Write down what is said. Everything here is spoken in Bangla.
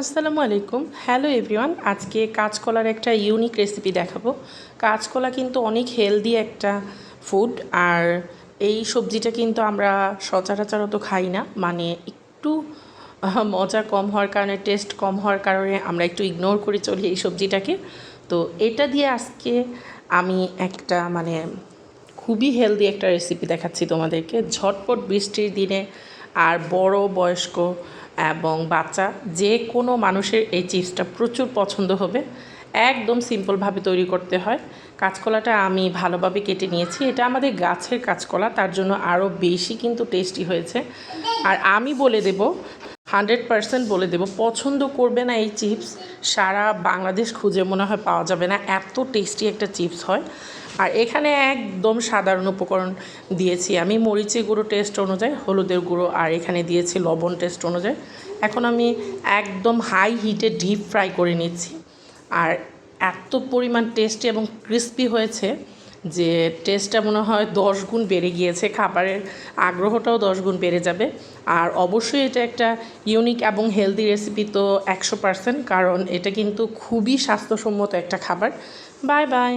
আসসালামু আলাইকুম। হ্যালো এভরিওয়ান আজকে কাঁচকলার একটা ইউনিক রেসিপি দেখাবো। কাঁচকলা কিন্তু অনেক হেলদি একটা ফুড আর এই সবজিটা কিন্তু আমরা সচরাচর তো খাই না। মানে একটু মজা কম হওয়ার কারণে টেস্ট কম হওয়ার কারণে আমরা একটু ইগনোর করে চলি এই সবজিটাকে। তো এটা দিয়ে আজকে আমি একটা মানে খুবই হেলদি একটা রেসিপি দেখাচ্ছি তোমাদেরকে। ঝটপট বৃষ্টির দিনে আর বড় বয়স্ক এবং বাচ্চা, যে কোনো মানুষের এই চিপসটা প্রচুর পছন্দ হবে। একদম সিম্পলভাবে তৈরি করতে হয়। কাঁচকলাটা আমি ভালোভাবে কেটে নিয়েছি। এটা আমাদের গাছের কাঁচকলা, তার জন্য আরও বেশি কিন্তু টেস্টি হয়েছে। আর আমি বলে দেব হান্ড্রেড পারসেন্ট বলে দেবো, পছন্দ করবে না এই চিপস, সারা বাংলাদেশ খুঁজে মনে হয় পাওয়া যাবে না, এত টেস্টি একটা চিপস হয়। আর এখানে একদম সাধারণ উপকরণ দিয়েছি আমি মরিচি গুঁড়ো টেস্ট অনুযায়ী, হলুদের গুঁড়ো, আর এখানে দিয়েছি লবণ টেস্ট অনুযায়ী। এখন আমি একদম হাই হিটে ডিপ ফ্রাই করে নিচ্ছি। আর এত পরিমাণ টেস্টি এবং ক্রিস্পি হয়েছে যে টেস্টটা মনে হয় দশ গুণ বেড়ে গিয়েছে, খাবারের আগ্রহটাও দশ গুণ বেড়ে যাবে। আর অবশ্যই এটা একটা ইউনিক এবং হেলদি রেসিপি তো একশো পার্সেন্ট কারণ এটা কিন্তু খুবই স্বাস্থ্যসম্মত একটা খাবার। Bye bye